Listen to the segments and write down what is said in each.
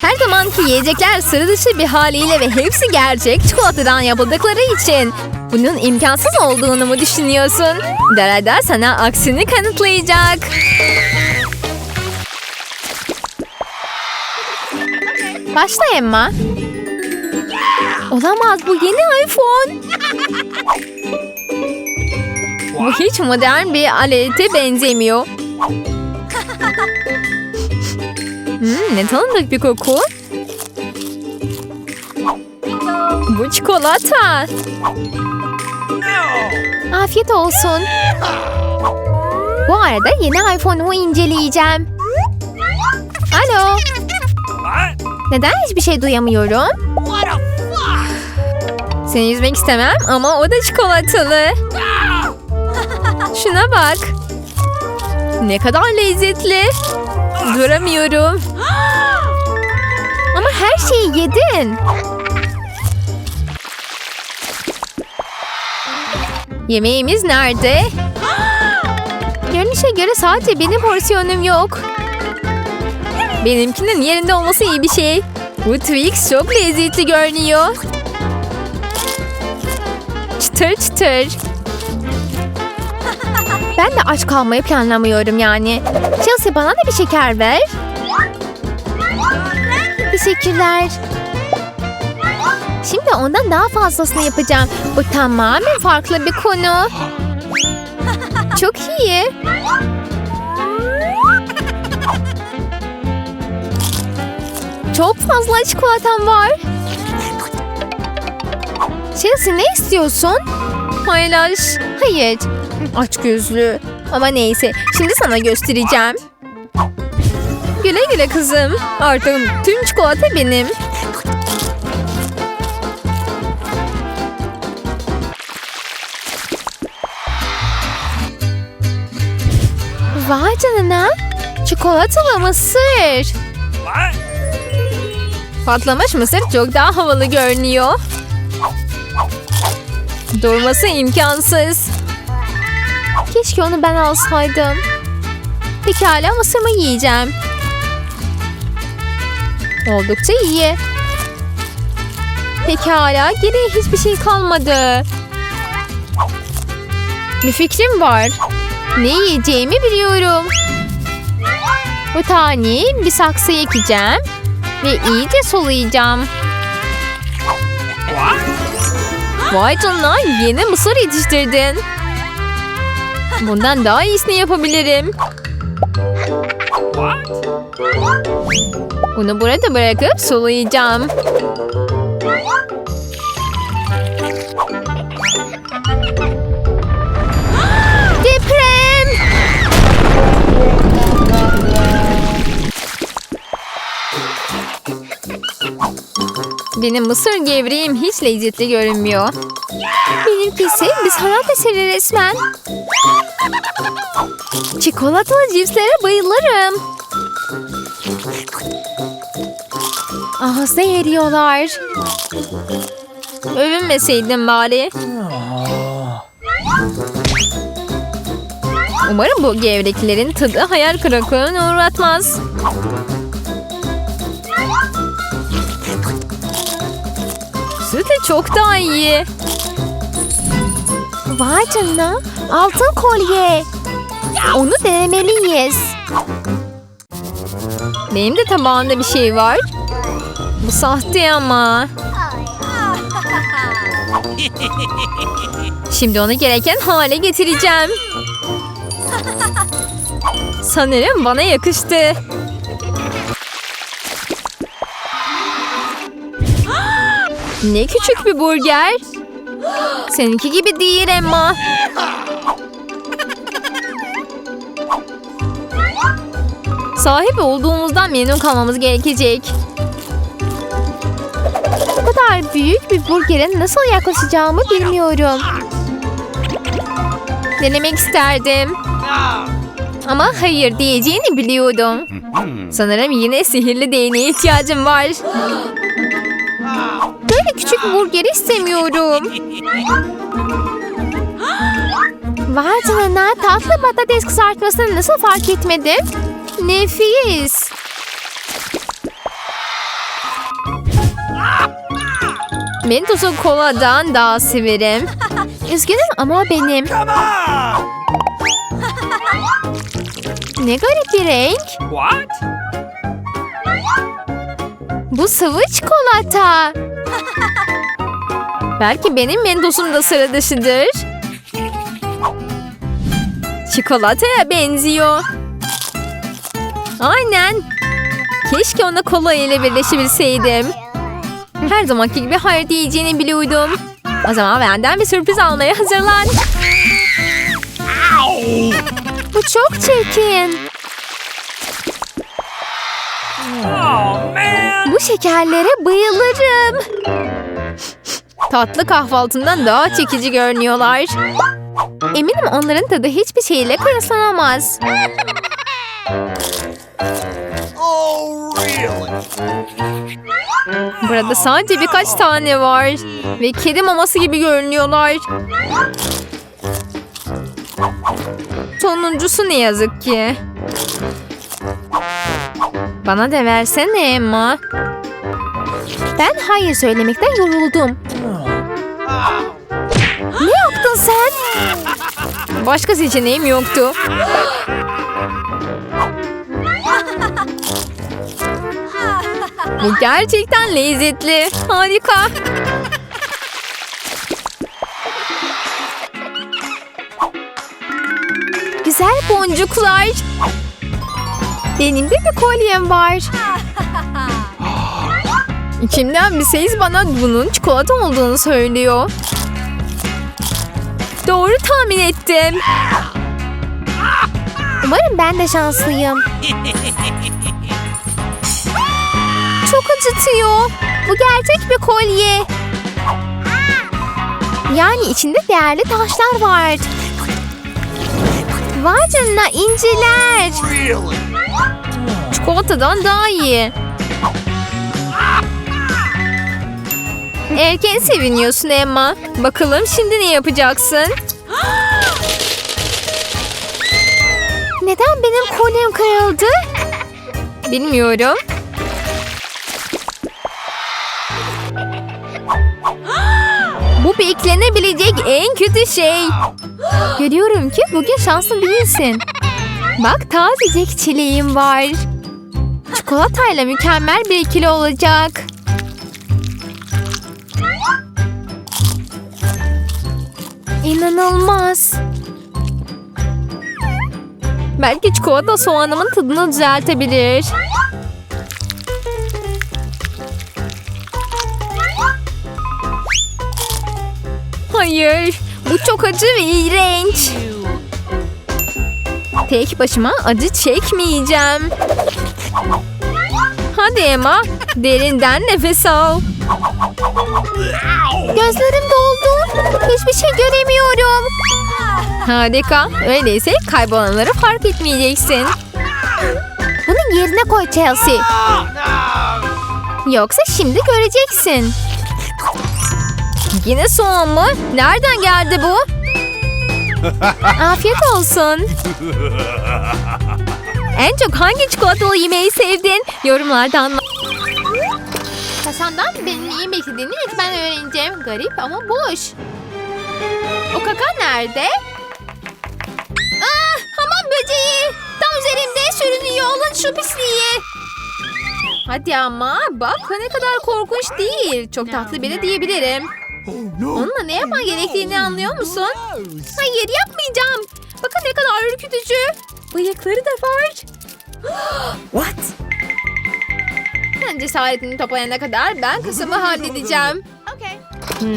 Her zamanki yiyecekler sıra dışı bir haliyle ve hepsi gerçek çikolatadan yapıldıkları için. Bunun imkansız olduğunu mu düşünüyorsun? Darada sana aksini kanıtlayacak. Başla Emma. Olamaz bu yeni iPhone. Bu hiç modern bir alete benzemiyor. Hmm, ne tanıdık bir koku. Bu çikolata. Afiyet olsun. Bu arada yeni iPhone'umu inceleyeceğim. Alo. Neden hiçbir şey duyamıyorum? Seni üzmek istemem ama o da çikolatalı. Şuna bak. Ne kadar lezzetli. Duramıyorum. Her şeyi yedin. Yemeğimiz nerede? Görünüşe göre sadece benim porsiyonum yok. Benimkinin yerinde olması iyi bir şey. Bu Twix çok lezzetli görünüyor. Çıtır çıtır. Ben de aç kalmayı planlamıyorum yani. Chelsea bana da bir şeker ver. Teşekkürler. Şimdi ondan daha fazlasını yapacağım. Bu tamamen farklı bir konu. Çok iyi. Çok fazla çikolatam var. Chelsea ne istiyorsun? Paylaş. Hayır. Aç gözlü. Ama neyse. Şimdi sana göstereceğim. Güle güle kızım. Artık tüm çikolata benim. Vay canına. Çikolatalı mısır. Patlamış mısır çok daha havalı görünüyor. Durması imkansız. Keşke onu ben alsaydım. Pekala mısırımı yiyeceğim. Oldukça iyi. Pekala geriye hiçbir şey kalmadı. Bir fikrim var. Ne yiyeceğimi biliyorum. Bu taneyi bir saksıya ekeceğim. Ve iyice sulayacağım. Vay canına yeni mısır yetiştirdin. Bundan daha iyisini yapabilirim. Bunu burada bırakıp sulayacağım. Deprem! Benim mısır gevreğim hiç lezzetli görünmüyor. Benimkisi bir sanat eseri resmen. Çikolatalı cipslere bayılırım. Ağızda eriyorlar. Övünmeseydim bari. Umarım bu gevreklerin tadı hayal kırıklığına uğratmaz. Sütü çok daha iyi. Vay canına. Altın kolye. Onu denemeliyiz. Benim de tabağımda bir şey var. Sahte ama. Şimdi onu gereken hale getireceğim. Sanırım bana yakıştı. Ne küçük bir burger. Seninki gibi değil Emma. Sahip olduğumuzdan memnun kalmamız gerekecek. Kadar büyük bir burgere nasıl yaklaşacağımı bilmiyorum. Denemek isterdim. Ama hayır diyeceğini biliyordum. Sanırım yine sihirli değneğe ihtiyacım var. Böyle küçük burger istemiyorum. Vay canına tatlı patates kızartmasını nasıl fark etmedim? Nefis. Mentos'u koladan daha severim. Üzgünüm ama o benim. Ne garip bir renk. What? Bu sıvı çikolata. Belki benim Mentos'um da sıra dışıdır. Çikolataya benziyor. Aynen. Keşke ona kola ile birleşebilseydim. Her zamanki gibi hayır diyeceğini biliyordum. O zaman benden bir sürpriz almaya hazırlan. Bu çok çirkin. Oh! Bu şekerlere bayılırım. Tatlı kahvaltından daha çekici görünüyorlar. Eminim onların tadı hiçbir şeyle kıyaslanamaz. Burada sadece birkaç tane var. Ve kedi maması gibi görünüyorlar. Sonuncusu ne yazık ki. Bana da versene Emma. Ben hayır söylemekten yoruldum. Ne yaptın sen? Başka seçeneğim yoktu. Bu gerçekten lezzetli. Harika. Güzel boncuklar. Benim de bir kolyem var. İçimden bir ses bana bunun çikolata olduğunu söylüyor. Doğru tahmin ettim. Umarım ben de şanslıyım. Çok acıtıyor. Bu gerçek bir kolye. Yani içinde değerli taşlar var. Vay canına inciler. Çikolatadan daha iyi. Erken seviniyorsun Emma. Bakalım şimdi ne yapacaksın? Neden benim kolyem kırıldı? Bilmiyorum. Beklenebilecek en kötü şey. Görüyorum ki bugün şanslı değilsin. Bak tazecik çileğim var. Çikolatayla mükemmel bir ikili olacak. İnanılmaz. Belki çikolata soğanımın tadını düzeltebilir. Hayır, bu çok acı ve iğrenç. Tek başıma acı çekmeyeceğim. Hadi Emma, derinden nefes al. Gözlerim doldu. Hiçbir şey göremiyorum. Harika. Öyleyse kaybolanları fark etmeyeceksin. Bunu yerine koy Chelsea. Yoksa şimdi göreceksin. Yine soğan mı? Nereden geldi bu? Afiyet olsun. En çok hangi çikolatalı yemeği sevdin? Yorumlarda anlat. Kasandan benim neyi beklediğini ilk ben öğreneceğim. Garip ama boş. O kaka nerede? Ah, hamam böceği. Tam üzerimde sürünüyor. Alın şu pisliği. Hadi ama bak ne kadar korkunç değil. Çok tatlı biri diyebilirim. Onunla ne yapman gerektiğini anlıyor musun? Hayır yapmayacağım. Bakın ne kadar ürkütücü. Bıyıkları da var. What? Sen cesaretini toplayana kadar ben kısmı halledeceğim. Hmm.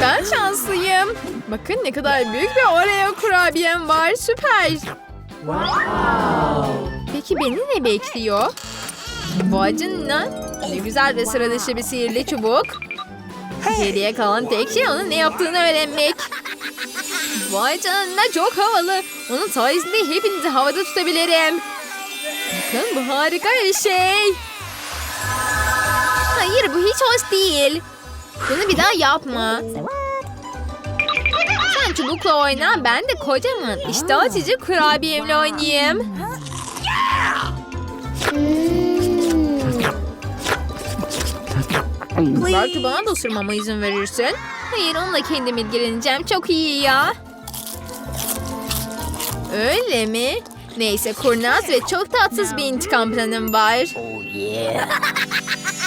Ben şanslıyım. Bakın ne kadar büyük bir Oreo kurabiyem var. Süper. Peki beni ne bekliyor? Vay canına. Ne güzel ve sıra dışı bir sihirli çubuk. Geriye kalan tek şey onun ne yaptığını öğrenmek. Vay canına çok havalı. Onun sayesinde hepinizi havada tutabilirim. Bakın bu harika bir şey. Hayır bu hiç hoş değil. Bunu bir daha yapma. Sen çubukla oyna ben de kocaman işte açıcı kurabiyemle oynayayım. Belki bana da ısırmama izin verirsin. Hayır onunla kendim ilgileneceğim. Çok iyi ya. Öyle mi? Neyse kurnaz ve çok tatsız bir intikam planım var.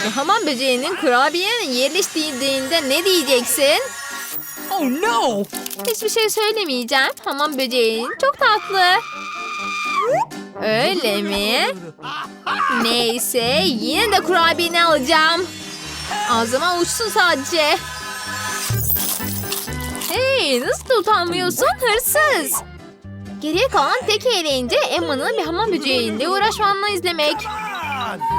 Bu hamam böceğinin kurabiyenin yerleştiğinde ne diyeceksin? Oh no! Hiçbir şey söylemeyeceğim. Hamam böceğin çok tatlı. Öyle mi? Neyse yine de kurabiyeni alacağım. Ağzıma uçsun sadece. Hey nasıl utanmıyorsun hırsız. Geriye kalan tek eğlence Emma'nın bir hamam böceğiyle uğraşmanla izlemek.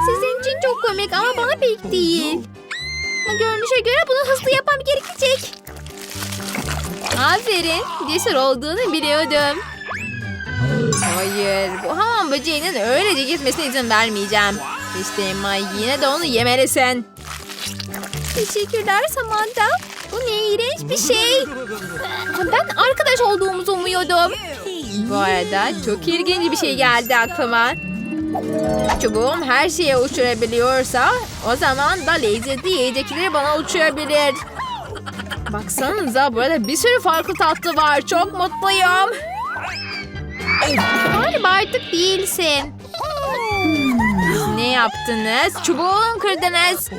Sizin için çok komik ama bana pek değil. Görünüşe göre bunu hızlı yapmam gerekecek. Aferin. Cesur olduğunu biliyordum. Hayır. Bu hamam böceğinin öylece gitmesine izin vermeyeceğim. İşte Emma yine de onu yemelisin. Teşekkürler Samantha. Bu ne iğrenç bir şey. Ben arkadaş olduğumuzu umuyordum. Bu arada çok ilginç bir şey geldi aklıma. Çubuğum her şeye uçurabiliyorsa o zaman da lezzetli yiyecekleri bana uçurabilir. Baksanıza burada bir sürü farklı tatlı var. Çok mutluyum. Galiba artık değilsin. Siz ne yaptınız? Çubuğumu kırdınız.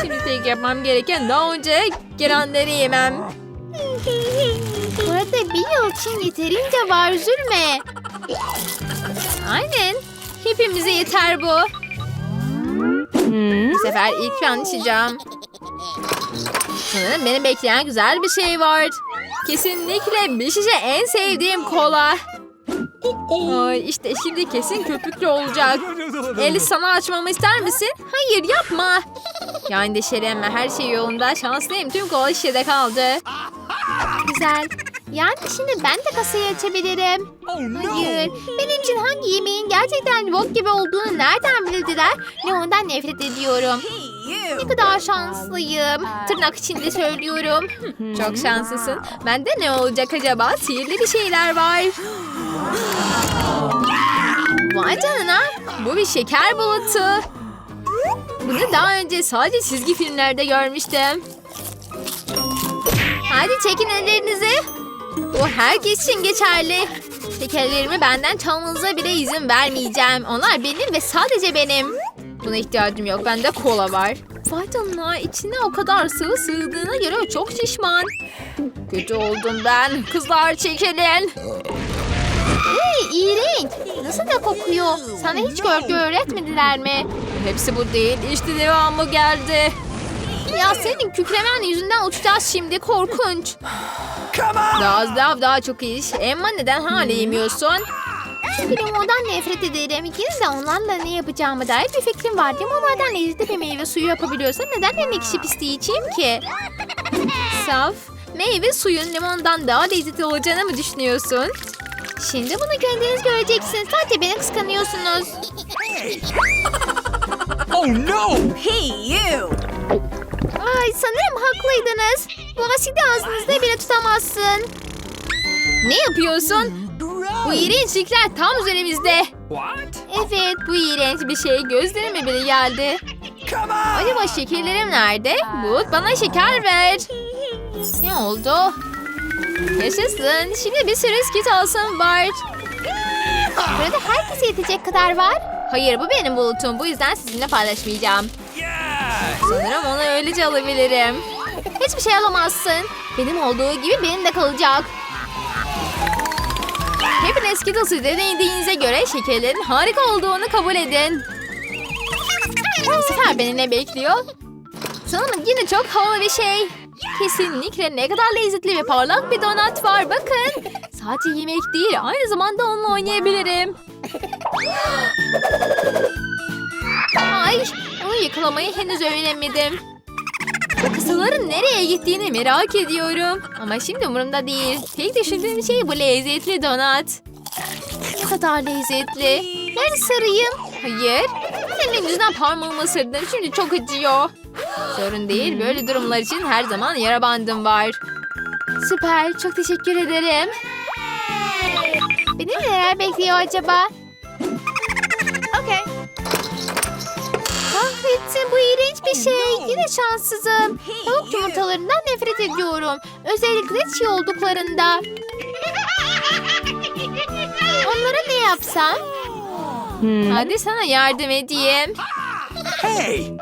Şimdi tek yapmam gereken daha önce gelenleri yemem. Burada bir yıl için yeterince var üzülme. Aynen. Hepimize yeter bu. Bu sefer ilk ben içeceğim. Sanırım beni bekleyen güzel bir şey var. Kesinlikle bir şişe en sevdiğim kola. Ay işte şimdi kesin köpüklü olacak. Eli sana açmamı ister misin? Hayır yapma. Ya endişelenme her şey yolunda. Şanslıyım tüm kola şişede kaldı. Güzel. Yani şimdi ben de kasayı açabilirim. Oh! Hayır. Benim için hangi yemeğin gerçekten bok gibi olduğunu nereden bildiler? Ne ondan nefret ediyorum. Ne kadar şanslıyım. Tırnak içinde söylüyorum. Çok şanslısın. Bende ne olacak acaba? Sihirli bir şeyler var. Vay canına. Bu bir şeker bulutu. Bunu daha önce sadece çizgi filmlerde görmüştüm. Hadi çekin ellerinizi. Bu herkes için geçerli. Şekerlerimi benden çalmanıza bile izin vermeyeceğim. Onlar benim ve sadece benim. Buna ihtiyacım yok. Bende kola var. Vay canına içine o kadar sıvı sığdığına göre çok şişman. Kötü oldum ben. Kızlar çekilin. Hey iğrenç. Nasıl da kokuyor? Sana hiç görgü öğretmediler mi? Hepsi bu değil. İşte devamı geldi. Ya senin kükremen yüzünden uçacağız şimdi. Korkunç. Come on! Daha az daha daha çok iş. Emma neden hala yemiyorsun? Çünkü limondan nefret ederim. İkiniz de onlarla ne yapacağımı dair bir fikrim var. Limonlardan lezzetli bir meyve suyu yapabiliyorsam neden en ekşi pisliği içeyim ki? Saf, meyve suyun limondan daha lezzetli olacağını mı düşünüyorsun? Şimdi bunu kendiniz göreceksiniz. Sadece beni kıskanıyorsunuz. Oh no! Hey you! Ay sanırım haklıydınız. Bu asidi ağzınızda bile tutamazsın. Ne yapıyorsun? Bu iğrençlikler tam üzerimizde. What? Evet bu iğrenç bir şey gözlerime bile geldi. Come on! Acaba şekerlerim nerede? Bulut bana şeker ver. Ne oldu? Yaşasın. Şimdi bir sürü skitalsım var. Burada herkese yetecek kadar var. Hayır bu benim bulutum. Bu yüzden sizinle paylaşmayacağım. Sanırım onu öylece alabilirim. Hiçbir şey alamazsın. Benim olduğu gibi benim de kalacak. Hepiniz Skittles'ı denediğinize göre şekerlerin harika olduğunu kabul edin. Bu sefer beni ne bekliyor? Sanırım yine çok havalı bir şey. Kesinlikle ne kadar lezzetli ve parlak bir donat var bakın. Sadece yemek değil aynı zamanda onunla oynayabilirim. Ay onu yakalamayı henüz öğrenemedim. Bu kısaların nereye gittiğini merak ediyorum. Ama şimdi umurumda değil. Tek düşündüğüm şey bu lezzetli donat. Ne kadar lezzetli. Ben sarayım. Hayır. Senin yüzünden parmağımı ısırdım. Şimdi çok acıyor. Sorun değil. Böyle durumlar için her zaman yara bandım var. Süper. Çok teşekkür ederim. Beni neler bekliyor acaba? Okey. Kahretsin bu iğrenç bir şey yine şanssızım. Tavuk yumurtalarından nefret ediyorum. Özellikle çiğ olduklarında. Onlara ne yapsam? Hadi sana yardım edeyim. Hey!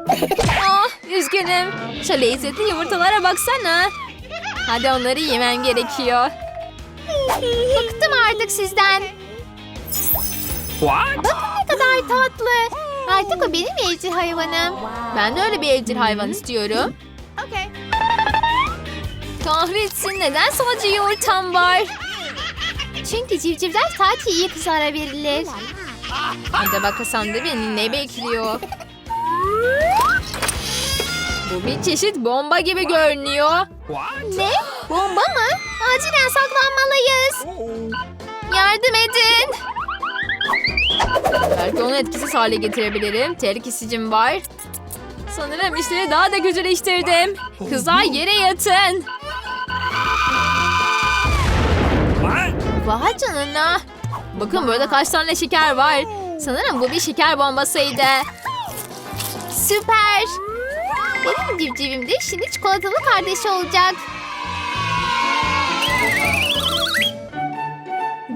Ah üzgünüm. Şu lezzetli yumurtalara baksana. Hadi onları yemem gerekiyor. Bıktım artık sizden. What? Ne kadar tatlı. Artık o benim evcil hayvanım. Ben de öyle bir evcil hayvan istiyorum. Okay. Kahretsin neden sadece yumurtam var? Çünkü civcivler sadece iyi kızlara verilir. Acaba kasamda beni ne bekliyor? Bu bir çeşit bomba gibi görünüyor. Ne? Bomba mı? Acilen saklanmalıyız. Yardım edin. Belki onu etkisiz hale getirebilirim. Teri kesicim var. Sanırım işleri daha da kötüleştirdim. Kızlar yere yatın. Vay canına. Bakın burada kaç tane şeker var. Sanırım bu bir şeker bombasıydı. Süper. Benim civcivim de şimdi çikolatalı kardeşi olacak.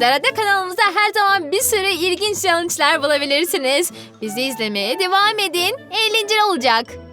Darada kanalımızda her zaman bir sürü ilginç challenge'lar bulabilirsiniz. Bizi izlemeye devam edin. Eğlenceli olacak.